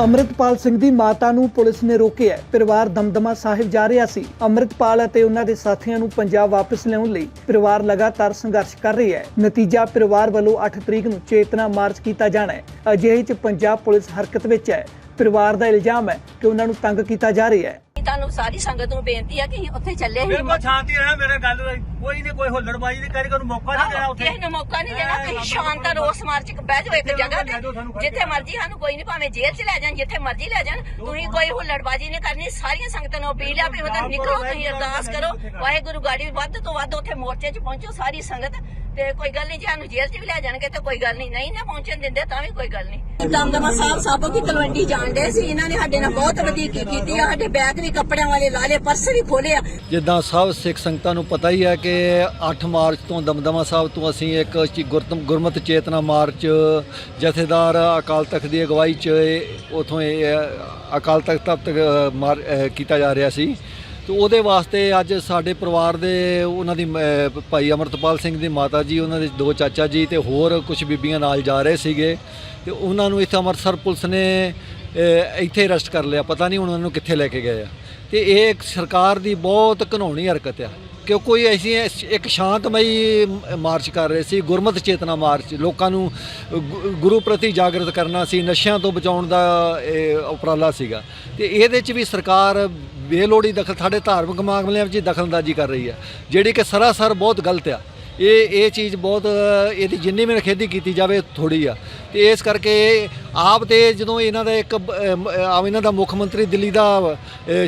ਅੰਮ੍ਰਿਤਪਾਲ ਸਿੰਘ ਦੀ ਮਾਤਾ ਨੂੰ ਪੁਲਿਸ ਨੇ ਰੋਕਿਆ ਪਰਿਵਾਰ ਦਮਦਮਾ ਸਾਹਿਬ ਜਾ ਰਿਹਾ ਸੀ। ਅੰਮ੍ਰਿਤਪਾਲ ਅਤੇ ਉਹਨਾਂ ਦੇ ਸਾਥੀਆਂ ਨੂੰ ਪੰਜਾਬ ਵਾਪਸ ਲਿਆਉਣ ਲਈ ਪਰਿਵਾਰ ਲਗਾਤਾਰ ਸੰਘਰਸ਼ ਕਰ ਰਿਹਾ ਹੈ। ਨਤੀਜਾ ਪਰਿਵਾਰ ਵੱਲੋਂ 8 ਤਰੀਕ ਨੂੰ ਚੇਤਨਾ ਮਾਰਚ ਕੀਤਾ ਜਾਣਾ ਹੈ। ਅਜਿਹੇ 'ਚ ਪੰਜਾਬ ਪੁਲਿਸ ਹਰਕਤ ਵਿੱਚ ਹੈ। ਪਰਿਵਾਰ ਦਾ ਇਲਜ਼ਾਮ ਹੈ ਕਿ ਉਹਨਾਂ ਨੂੰ ਤੰਗ ਕੀਤਾ ਜਾ ਰਿਹਾ ਹੈ। ਤੁਹਾਨੂੰ ਸਾਰੀ ਸੰਗਤ ਨੂੰ ਬੇਨਤੀ ਆ ਕਿ ਅਸੀਂ ਉੱਥੇ ਚੱਲੇ ਸੀ। ਬਿਲਕੁਲ ਸ਼ਾਂਤੀ ਰਹਿ ਮੇਰੇ ਗੱਲ ਕੋਈ ਨਹੀਂ ਕੋਈ ਹੁੱਲੜਬਾਜੀ ਨਹੀਂ ਕਰੀ ਕੋਈ ਮੌਕਾ ਨਹੀਂ ਦੇਣਾ ਉੱਥੇ। ਕਿਸੇ ਨੂੰ ਮੌਕਾ ਨਹੀਂ ਦੇਣਾ ਤੁਸੀਂ ਸ਼ਾਂਤ ਰੋਸ ਮਾਰਚ ਬਹਿ ਜਾਓ ਇੱਕ ਜਗ੍ਹਾ ਤੇ। ਜਿੱਥੇ ਮਰਜ਼ੀ ਸਾਨੂੰ ਕੋਈ ਨਹੀਂ ਭਾਵੇਂ ਜੇਲ੍ਹ 'ਚ ਲੈ ਜਾਣ ਜਿੱਥੇ ਮਰਜ਼ੀ ਲੈ ਜਾਣ। ਤੁਸੀਂ ਕੋਈ ਹੁੱਲੜਬਾਜੀ ਨਹੀਂ ਕਰਨੀ ਸਾਰੀਆਂ ਸੰਗਤਾਂ ਨੂੰ ਅਪੀਲ ਆ ਵੀ ਮਤਲਬ ਨਿਕਲੋ ਤੁਸੀਂ ਅਰਦਾਸ ਕਰੋ। ਵਾਹਿਗੁਰੂ ਗਾੜੀ ਵੱਧ ਤੋਂ ਵੱਧ ਉੱਥੇ ਮੋਰਚੇ 'ਚ ਪਹੁੰਚੋ ਸਾਰੀ ਸੰਗਤ ਤੇ ਕੋਈ ਗੱਲ ਨਹੀਂ ਜੇ ਸਾਨੂੰ ਜੇਲ੍ਹ 'ਚ ਵੀ ਲੈ ਜਾਣਗੇ ਤੇ ਕੋਈ ਗੱਲ ਨਹੀਂ। ਨਹੀਂ ਨਾ ਪਹੁੰਚਣ ਦਿੰਦੇ ਤਾਂ ਵੀ ਕੋਈ ਗੱਲ ਨਹੀਂ। ਦਮਦਮਾ ਸਾਹਿਬ ਸਾਬੋ ਕੀ ਤਲਵੰਡੀ ਜਾਣਦੇ ਸੀ। ਇਹਨਾਂ ਨੇ ਸਾਡੇ ਨਾਲ ਬਹੁਤ ਵਧੀਕੀ ਕੀਤੀ ਆ। ਸਾਡੇ ਬੈਗ ਵੀ ਕੱਪੜਿਆਂ ਵਾਲੇ ਲਾ ਲਏ ਪਰਸ ਵੀ ਖੋਲੇ ਆ। ਜਿੱਦਾਂ ਸਭ ਸਿੱਖ ਸੰਗਤਾਂ ਨੂੰ ਪਤਾ ਹੀ ਹੈ ਕਿ 8 ਮਾਰਚ ਤੋਂ ਦਮਦਮਾ ਸਾਹਿਬ ਤੋਂ ਅਸੀਂ ਇੱਕ ਚੀ- ਗੁਰਤਮ ਗੁਰਮਤਿ ਚੇਤਨਾ ਮਾਰਚ ਜਥੇਦਾਰ ਅਕਾਲ ਤਖਤ ਦੀ ਅਗਵਾਈ 'ਚ ਉਥੋਂ ਅਕਾਲ ਤਖਤ ਤੱਕ ਕੀਤਾ ਜਾ ਰਿਹਾ ਸੀ। ਤੇ ਉਹਦੇ ਵਾਸਤੇ ਅੱਜ ਸਾਡੇ ਪਰਿਵਾਰ ਦੇ ਉਹਨਾਂ ਦੀ ਭਾਈ ਅਮਰਤਪਾਲ ਸਿੰਘ ਦੀ ਮਾਤਾ ਜੀ, ਉਹਨਾਂ ਦੇ ਦੋ ਚਾਚਾ ਜੀ ਤੇ ਹੋਰ ਕੁਝ ਬੀਬੀਆਂ ਨਾਲ ਜਾ ਰਹੇ ਸੀਗੇ। ਤੇ ਉਹਨਾਂ ਨੂੰ ਇੱਥੇ ਅੰਮ੍ਰਿਤਸਰ ਪੁਲਿਸ ਨੇ ਇੱਥੇ ਅਰੈਸਟ ਕਰ ਲਿਆ। ਪਤਾ ਨਹੀਂ ਹੁਣ ਉਹਨਾਂ ਨੂੰ ਕਿੱਥੇ ਲੈ ਕੇ ਗਏ ਆ। ਤੇ ਇਹ ਇੱਕ ਸਰਕਾਰ ਦੀ ਬਹੁਤ ਘਿਨਾਉਣੀ ਹਰਕਤ ਆ। ਕਿਉਂ ਕੋਈ ਐਸੀ ਇੱਕ ਸ਼ਾਂਤਮਈ ਮਾਰਚ ਕਰ ਰਹੇ ਸੀ, ਗੁਰਮਤਿ ਚੇਤਨਾ ਮਾਰਚ, ਲੋਕਾਂ ਨੂੰ ਗੁ- ਗੁਰੂ ਪ੍ਰਤੀ ਜਾਗਰਤ ਕਰਨਾ ਸੀ, ਨਸ਼ਿਆਂ ਤੋਂ ਬਚਾਉਣ ਦਾ ਇਹ ਉਪਰਾਲਾ ਸੀਗਾ। ਤੇ ਇਹਦੇ 'ਚ ਵੀ ਸਰਕਾਰ ਬੇਲੋੜੀ ਦਖਲ, ਸਾਡੇ ਧਾਰਮਿਕ ਮਾਮਲਿਆਂ ਵਿੱਚ ਹੀ ਦਖਲਅੰਦਾਜ਼ੀ ਕਰ ਰਹੀ ਹੈ ਜਿਹੜੀ ਕਿ ਸਰਾਸਰ ਬਹੁਤ ਗਲਤ ਆ। ਇਹ ਇਹ ਚੀਜ਼ ਬਹੁਤ, ਇਹਦੀ ਜਿੰਨੀ ਵੀ ਨਖੇਦੀ ਕੀਤੀ ਜਾਵੇ ਥੋੜੀ ਆ। ਤੇ ਇਸ ਕਰਕੇ ਆਪ ਤੇ ਜਦੋਂ ਇਹਨਾਂ ਦਾ ਇੱਕ ਆ ਇਹਨਾਂ ਦਾ ਮੁੱਖ ਮੰਤਰੀ ਦਿੱਲੀ ਦਾ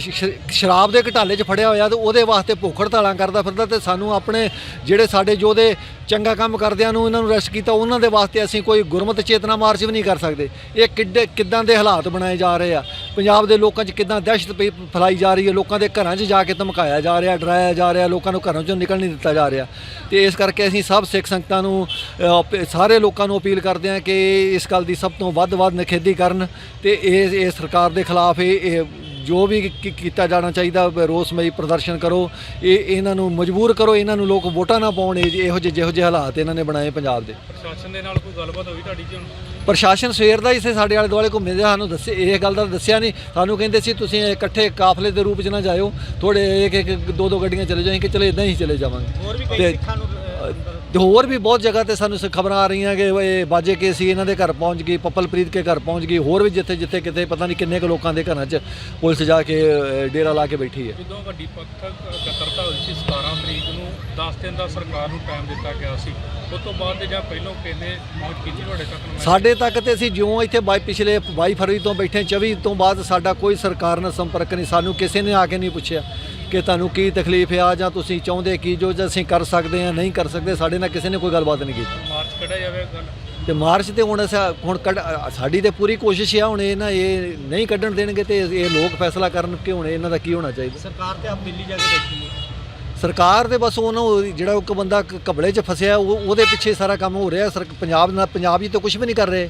ਸ਼- ਸ਼ਰਾਬ ਦੇ ਘਟਾਲੇ 'ਚ ਫੜਿਆ ਹੋਇਆ ਤੇ ਉਹਦੇ ਵਾਸਤੇ ਭੁੱਖ ਹੜਤਾਲਾਂ ਕਰਦਾ ਫਿਰਦਾ ਤੇ ਸਾਨੂੰ ਆਪਣੇ ਜਿਹੜੇ ਸਾਡੇ ਯੋਧੇ ਚੰਗਾ ਕੰਮ ਕਰਦਿਆਂ ਨੂੰ ਇਹਨਾਂ ਨੂੰ ਰੈਸਟ ਕੀਤਾ ਉਹਨਾਂ ਦੇ ਵਾਸਤੇ ਅਸੀਂ ਕੋਈ ਗੁਰਮਤ ਚੇਤਨਾ ਮਾਰਚ ਵੀ ਨਹੀਂ ਕਰ ਸਕਦੇ। ਇਹ ਕਿੱਡੇ ਕਿੱਦਾਂ ਦੇ ਹਾਲਾਤ ਬਣਾਏ ਜਾ ਰਹੇ ਆ? ਪੰਜਾਬ ਦੇ ਲੋਕਾਂ 'ਚ ਕਿੱਦਾਂ ਦਹਿਸ਼ਤ ਪਈ- ਫੈਲਾਈ ਜਾ ਰਹੀ ਹੈ? ਲੋਕਾਂ ਦੇ ਘਰਾਂ 'ਚ ਜਾ ਕੇ ਧਮਕਾਇਆ ਜਾ ਰਿਹਾ ਡਰਾਇਆ ਜਾ ਰਿਹਾ ਲੋਕਾਂ ਨੂੰ ਘਰਾਂ 'ਚੋਂ ਨਿਕਲ ਨਹੀਂ ਦਿੱਤਾ ਜਾ ਰਿਹਾ। ਤੇ ਇਸ ਕਰਕੇ ਅਸੀਂ ਸਭ ਸਿੱਖ ਸੰਗਤਾਂ ਨੂੰ ਅ, ਸਾਰੇ ਲੋਕਾਂ ਨੂੰ ਅਪੀਲ ਕਰਦੇ ਹਾਂ ਕਿ ਇਸ ਗੱਲ ਦੀ ਸਭ ਤੋਂ ਵੱਧ ਵੱਧ ਨਿਖੇਧੀ ਕਰਨ ਤੇ ਇਹ ਇਹ ਸਰਕਾਰ ਦੇ ਖਿਲਾਫ ਇਹ ਜੋ ਵੀ ਕੀਤਾ ਜਾਣਾ ਚਾਹੀਦਾ ਰੋਸਮਈ ਪ੍ਰਦਰਸ਼ਨ ਕਰੋ ਇਹ ਇਹਨਾਂ ਨੂੰ ਮਜਬੂਰ ਕਰੋ ਇਹਨਾਂ ਨੂੰ ਲੋਕ ਵੋਟਾਂ ਨਾ ਪਾਉਣ ਇਹ ਜਿਹੇ ਜਿਹੋ ਜਿਹੇ ਹਾਲਾਤ ਇਹਨਾਂ ਨੇ ਬਣਾਏ ਪੰਜਾਬ ਦੇ। ਪ੍ਰਸ਼ਾਸਨ ਦੇ ਨਾਲ ਕੋਈ ਗੱਲਬਾਤ ਹੋਈ ਤੁਹਾਡੀ ਜੀ ਪ੍ਰਸ਼ਾਸਨ ਸਵੇਰ ਦਾ ਹੀ ਸਾਡੇ ਆਲੇ ਦੁਆਲੇ ਘੁੰਮੇ ਦੇ ਸਾਨੂੰ ਦੱਸੇ ਇਹ ਗੱਲ ਦਾ ਦੱਸਿਆ ਨਹੀਂ। ਸਾਨੂੰ ਕਹਿੰਦੇ ਸੀ ਤੁਸੀਂ ਇਕੱਠੇ ਕਾਫਲੇ ਦੇ ਰੂਪ 'ਚ ਨਾ ਜਾਇਓ ਥੋੜੇ ਇੱਕ ਇੱਕ ਦੋ ਦੋ ਗੱਡੀਆਂ ਚਲੇ ਜਾਈਂ ਕਿ ਚਲੇ ਇਦਾਂ ਹੀ ਚਲੇ ਜਾਵਾਂਗੇ। ਹੋਰ ਵੀ ਕਈ ਸਿੱਖਾਂ ਨੂੰ ਤੇ ਹੋਰ ਵੀ ਬਹੁਤ ਜਗ੍ਹਾ ਤੇ ਸਾਨੂੰ ਖਬਰਾਂ ਆ ਰਹੀਆਂ ਕਿ ਇਹ ਬਾਜੇ ਕੇ ਸੀ ਇਹਨਾਂ ਦੇ ਘਰ ਪਹੁੰਚ ਗਈ ਪੱਪਲਪ੍ਰੀਤ ਕੇ ਘਰ ਪਹੁੰਚ ਗਈ ਹੋਰ ਵੀ ਜਿੱਥੇ ਜਿੱਥੇ ਕਿਤੇ ਪਤਾ ਨਹੀਂ ਕਿੰਨੇ ਕੁ ਲੋਕਾਂ ਦੇ ਘਰਾਂ 'ਚ ਪੁਲਿਸ ਜਾ ਕੇ ਡੇਰਾ ਲਾ ਕੇ ਬੈਠੀ ਹੈ। ਜਦੋਂ ਵੱਡੀ ਪੱਥਰ ਇਕੱਤਰਤਾ ਹੋਈ ਸੀ 17 ਤਰੀਕ ਨੂੰ 10 ਦਿਨ ਦਾ ਸਰਕਾਰ ਨੂੰ ਟਾਈਮ ਦਿੱਤਾ ਗਿਆ ਸੀ। ਉਸ ਤੋਂ ਬਾਅਦ ਜਾਂ ਪਹਿਲੋਂ ਕਿੰਨੇ ਪਹੁੰਚ ਕੀਤੀ ਤੁਹਾਡੇ ਤੱਕ ਸਾਡੇ ਤੱਕ ਤੇ ਅਸੀਂ ਜਿਉਂ ਇੱਥੇ ਬਾਈ ਪਿਛਲੇ 22 ਫਰਵਰੀ ਤੋਂ ਬੈਠੇ 24 ਤੋਂ ਬਾਅਦ ਸਾਡਾ ਕੋਈ ਸਰਕਾਰ ਨਾਲ ਸੰਪਰਕ ਨਹੀਂ ਸਾਨੂੰ ਕਿਸੇ ਨੇ ਆ ਕੇ ਨਹੀਂ ਪੁੱਛਿਆ। ਕਿ ਤੁਹਾਨੂੰ ਕੀ ਤਕਲੀਫ ਆ ਜਾਂ ਤੁਸੀਂ ਚਾਹੁੰਦੇ ਕੀ ਜੋ ਜਾਂ ਅਸੀਂ ਕਰ ਸਕਦੇ ਆ ਨਹੀਂ ਕਰ ਸਕਦੇ ਸਾਡੇ ਨਾਲ ਕਿਸੇ ਨੇ ਕੋਈ ਗੱਲਬਾਤ ਨਹੀਂ ਕੀਤੀ। ਮਾਰਚ ਕੱਢਿਆ ਜਾਵੇ ਗੱਲ। ਤੇ ਮਾਰਚ ਤੇ ਹੁਣ ਅਸਾਂ ਹੁਣ ਕੱਢ ਸਾਡੀ ਤੇ ਪੂਰੀ ਕੋਸ਼ਿਸ਼ ਆ ਹੁਣ ਇਹ ਨਾ ਇਹ ਨਹੀਂ ਕੱਢਣ ਦੇਣਗੇ ਤੇ ਇਹ ਲੋਕ ਫੈਸਲਾ ਕਰਨ ਕਿ ਹੁਣ ਇਹਨਾਂ ਦਾ ਕੀ ਹੋਣਾ ਚਾਹੀਦਾ। ਸਰਕਾਰ ਤੇ ਆਪ ਦਿੱਲੀ ਜਾ ਕੇ ਹੈ। ਸਰਕਾਰ ਦੇ ਬਸ ਉਹਨੂੰ ਜਿਹੜਾ ਇੱਕ ਬੰਦਾ ਕ- ਘਬਲੇ 'ਚ ਫਸਿਆ ਉਹ ਉਹਦੇ ਪਿੱਛੇ ਸਾਰਾ ਕੰਮ ਹੋ ਰਿਹਾ। ਸਰ ਪੰਜਾਬ ਨਾਲ ਪੰਜਾਬ ਹੀ ਤਾਂ ਕੁਝ ਵੀ ਨਹੀਂ ਕਰ ਰਹੇ।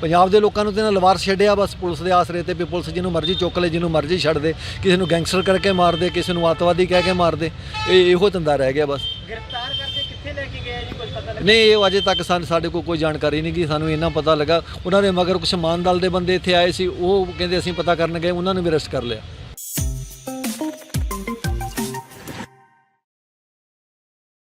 ਪੰਜਾਬ ਦੇ ਲੋਕਾਂ ਨੂੰ ਤੇ ਨਾ ਲਵਾਰ ਛੱਡਿਆ ਬਸ ਪੁਲਿਸ ਦੇ ਆਸਰੇ ਤੇ ਵੀ ਪੁਲਿਸ ਜਿਹਨੂੰ ਮਰਜ਼ੀ ਚੁੱਕ ਲੈ ਜਿਹਨੂੰ ਮਰਜ਼ੀ ਛੱਡ ਦੇ ਕਿਸੇ ਨੂੰ ਗੈਂਗਸਟਰ ਕਰਕੇ ਮਾਰ ਦੇ ਕਿਸੇ ਨੂੰ ਅੱਤਵਾਦੀ ਕਹਿ ਕੇ ਮਾਰ ਦੇ ਇਹ ਇਹੋ ਧੰਦਾ ਰਹਿ ਗਿਆ ਬਸ। ਗ੍ਰਿਫਤਾਰ ਕਰਕੇ ਕਿੱਥੇ ਲੈ ਕੇ ਗਏ ਜੀ? ਕੁਝ ਪਤਾ ਲੱਗਾ? ਨਹੀਂ ਇਹ ਅਜੇ ਤੱਕ ਸਾਨੂੰ ਸਾਡੇ ਕੋਲ ਕੋਈ ਜਾਣਕਾਰੀ ਨਹੀਂ ਗੀ ਸਾਨੂੰ ਇੰਨਾ ਪਤਾ ਲੱਗਾ। ਉਹਨਾਂ ਦੇ ਮਗਰ ਕੁਝ ਮਾਨ ਦਲ ਦੇ ਬੰਦੇ ਇੱਥੇ ਆਏ ਸੀ ਉਹ ਕਹਿੰਦੇ ਅਸੀਂ ਪਤਾ ਕਰਨ ਗਏ ਉਹਨਾਂ ਨੂੰ ਵੀ ਅਰੈਸਟ ਕਰ ਲਿਆ।